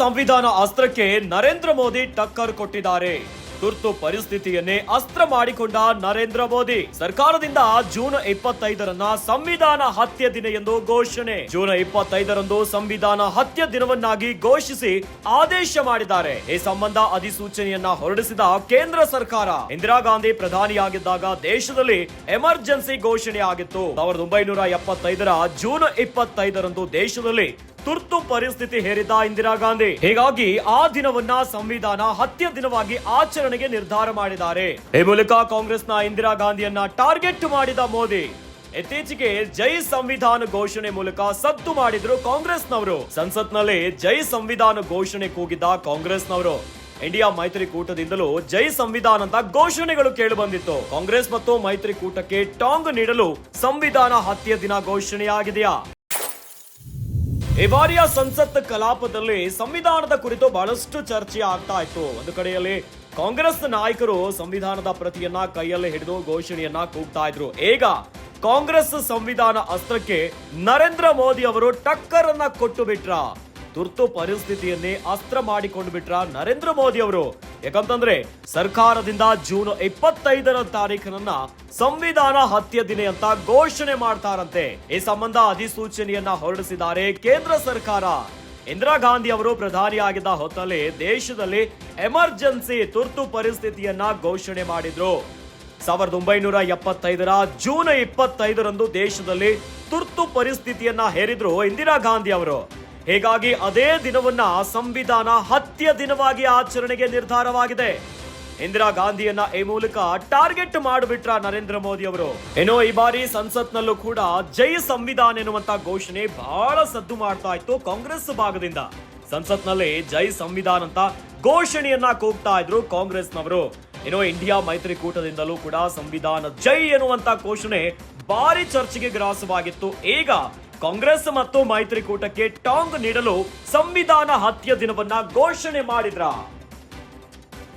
ಸಂವಿಧಾನ ಅಸ್ತ್ರಕ್ಕೆ ನರೇಂದ್ರ ಮೋದಿ ಟಕ್ಕರ್ ಕೊಟ್ಟಿದ್ದಾರೆ. ತುರ್ತು ಪರಿಸ್ಥಿತಿಯನ್ನೇ ಅಸ್ತ್ರ ಮಾಡಿಕೊಂಡ ನರೇಂದ್ರ ಮೋದಿ. ಸರ್ಕಾರದಿಂದ ಜೂನ್ ಇಪ್ಪತ್ತೈದರನ್ನ ಸಂವಿಧಾನ ಹತ್ಯೆ ದಿನ ಎಂದು ಘೋಷಣೆ. ಜೂನ್ ಇಪ್ಪತ್ತೈದರಂದು ಸಂವಿಧಾನ ಹತ್ಯೆ ದಿನವನ್ನಾಗಿ ಘೋಷಿಸಿ ಆದೇಶ ಮಾಡಿದ್ದಾರೆ. ಈ ಸಂಬಂಧ ಅಧಿಸೂಚನೆಯನ್ನ ಹೊರಡಿಸಿದ ಕೇಂದ್ರ ಸರ್ಕಾರ. ಇಂದಿರಾ ಗಾಂಧಿ ಪ್ರಧಾನಿಯಾಗಿದ್ದಾಗ ದೇಶದಲ್ಲಿ ಎಮರ್ಜೆನ್ಸಿ ಘೋಷಣೆ ಆಗಿತ್ತು. ಸಾವಿರದ ಒಂಬೈನೂರ ಎಪ್ಪತ್ತೈದರ ಜೂನ್ ಇಪ್ಪತ್ತೈದರಂದು ದೇಶದಲ್ಲಿ ತುರ್ತು ಪರಿಸ್ಥಿತಿ ಹೇರಿದ ಇಂದಿರಾ ಗಾಂಧಿ. ಹೀಗಾಗಿ ಆ ದಿನವನ್ನ ಸಂವಿಧಾನ ಹತ್ಯೆ ದಿನವಾಗಿ ಆಚರಣೆಗೆ ನಿರ್ಧಾರ ಮಾಡಿದ್ದಾರೆ. ಈ ಮೂಲಕ ಕಾಂಗ್ರೆಸ್ನ ಇಂದಿರಾ ಗಾಂಧಿಯನ್ನ ಟಾರ್ಗೆಟ್ ಮಾಡಿದ ಮೋದಿ. ಇತ್ತೀಚೆಗೆ ಜೈ ಸಂವಿಧಾನ ಘೋಷಣೆ ಮೂಲಕ ಸದ್ದು ಮಾಡಿದ್ರು ಕಾಂಗ್ರೆಸ್ನವರು. ಸಂಸತ್ನಲ್ಲಿ ಜೈ ಸಂವಿಧಾನ ಘೋಷಣೆ ಕೂಗಿದ್ದ ಕಾಂಗ್ರೆಸ್ನವರು. ಇಂಡಿಯಾ ಮೈತ್ರಿಕೂಟದಿಂದಲೂ ಜೈ ಸಂವಿಧಾನ ಅಂತ ಘೋಷಣೆಗಳು ಕೇಳಿ ಬಂದಿತ್ತು. ಕಾಂಗ್ರೆಸ್ ಮತ್ತು ಮೈತ್ರಿಕೂಟಕ್ಕೆ ಟಾಂಗ್ ನೀಡಲು ಸಂವಿಧಾನ ಹತ್ಯೆ ದಿನ ಘೋಷಣೆಯಾಗಿದೆಯಾ? ಈ ಬಾರಿಯ ಸಂಸತ್ ಕಲಾಪದಲ್ಲಿ ಸಂವಿಧಾನದ ಕುರಿತು ಬಹಳಷ್ಟು ಚರ್ಚೆ ಆಗ್ತಾ ಇತ್ತು. ಒಂದು ಕಡೆಯಲ್ಲಿ ಕಾಂಗ್ರೆಸ್ ನಾಯಕರು ಸಂವಿಧಾನದ ಪ್ರತಿಯನ್ನ ಕೈಯಲ್ಲಿ ಹಿಡಿದು ಘೋಷಣೆಯನ್ನ ಕೂಗ್ತಾ ಇದ್ರು. ಈಗ ಕಾಂಗ್ರೆಸ್ ಸಂವಿಧಾನ ಅಸ್ತ್ರಕ್ಕೆ ನರೇಂದ್ರ ಮೋದಿ ಅವರು ಟಕ್ಕರನ್ನ ಕೊಟ್ಟು ಬಿಟ್ರ. ತುರ್ತು ಪರಿಸ್ಥಿತಿಯನ್ನೇ ಅಸ್ತ್ರ ಮಾಡಿಕೊಂಡು ಬಿಟ್ರ ನರೇಂದ್ರ ಮೋದಿ ಅವರು. ಯಾಕಂತಂದ್ರೆ ಸರ್ಕಾರದಿಂದ ಜೂನ್ ಇಪ್ಪತ್ತೈದರ ತಾರೀಖಿನನ್ನ ಸಂವಿಧಾನ ಹತ್ಯೆ ದಿನ ಅಂತ ಘೋಷಣೆ ಮಾಡ್ತಾರಂತೆ. ಈ ಸಂಬಂಧ ಅಧಿಸೂಚನೆಯನ್ನ ಹೊರಡಿಸಿದ್ದಾರೆ ಕೇಂದ್ರ ಸರ್ಕಾರ. ಇಂದಿರಾ ಗಾಂಧಿ ಅವರು ಪ್ರಧಾನಿಯಾಗಿದ್ದ ಹೊತ್ತಲ್ಲಿ ದೇಶದಲ್ಲಿ ಎಮರ್ಜೆನ್ಸಿ ತುರ್ತು ಪರಿಸ್ಥಿತಿಯನ್ನ ಘೋಷಣೆ ಮಾಡಿದ್ರು. ಸಾವಿರದ ಒಂಬೈನೂರ ಎಪ್ಪತ್ತೈದರ ಜೂನ್ ಇಪ್ಪತ್ತೈದರಂದು ದೇಶದಲ್ಲಿ ತುರ್ತು ಪರಿಸ್ಥಿತಿಯನ್ನ ಹೇರಿದ್ರು ಇಂದಿರಾ ಗಾಂಧಿ ಅವರು. ಹೀಗಾಗಿ ಅದೇ ದಿನವನ್ನ ಸಂವಿಧಾನ ಹತ್ಯೆ ದಿನವಾಗಿ ಆಚರಣೆಗೆ ನಿರ್ಧಾರವಾಗಿದೆ. ಇಂದಿರಾ ಗಾಂಧಿಯನ್ನ ಈ ಮೂಲಕ ಟಾರ್ಗೆಟ್ ಮಾಡಿಬಿಟ್ರ ನರೇಂದ್ರ ಮೋದಿ ಅವರು. ಏನೋ ಈ ಬಾರಿ ಸಂಸತ್ನಲ್ಲೂ ಕೂಡ ಜೈ ಸಂವಿಧಾನ ಎನ್ನುವಂತ ಘೋಷಣೆ ಬಹಳ ಸದ್ದು ಮಾಡ್ತಾ ಇತ್ತು ಕಾಂಗ್ರೆಸ್ ಭಾಗದಿಂದ. ಸಂಸತ್ನಲ್ಲಿ ಜೈ ಸಂವಿಧಾನ ಅಂತ ಘೋಷಣೆಯನ್ನ ಕೂಗ್ತಾ ಇದ್ರು ಕಾಂಗ್ರೆಸ್ನವರು. ಏನೋ ಇಂಡಿಯಾ ಮೈತ್ರಿಕೂಟದಿಂದಲೂ ಕೂಡ ಸಂವಿಧಾನ ಜೈ ಎನ್ನುವಂತ ಘೋಷಣೆ ಭಾರಿ ಚರ್ಚೆಗೆ ಗ್ರಾಸವಾಗಿತ್ತು. ಈಗ ಕಾಂಗ್ರೆಸ್ ಮತ್ತು ಮೈತ್ರಿಕೂಟಕ್ಕೆ ಟಾಂಗ್ ನೀಡಲು ಸಂವಿಧಾನ ಹತ್ಯೆ ದಿನವನ್ನ ಘೋಷಣೆ ಮಾಡಿದ್ರ?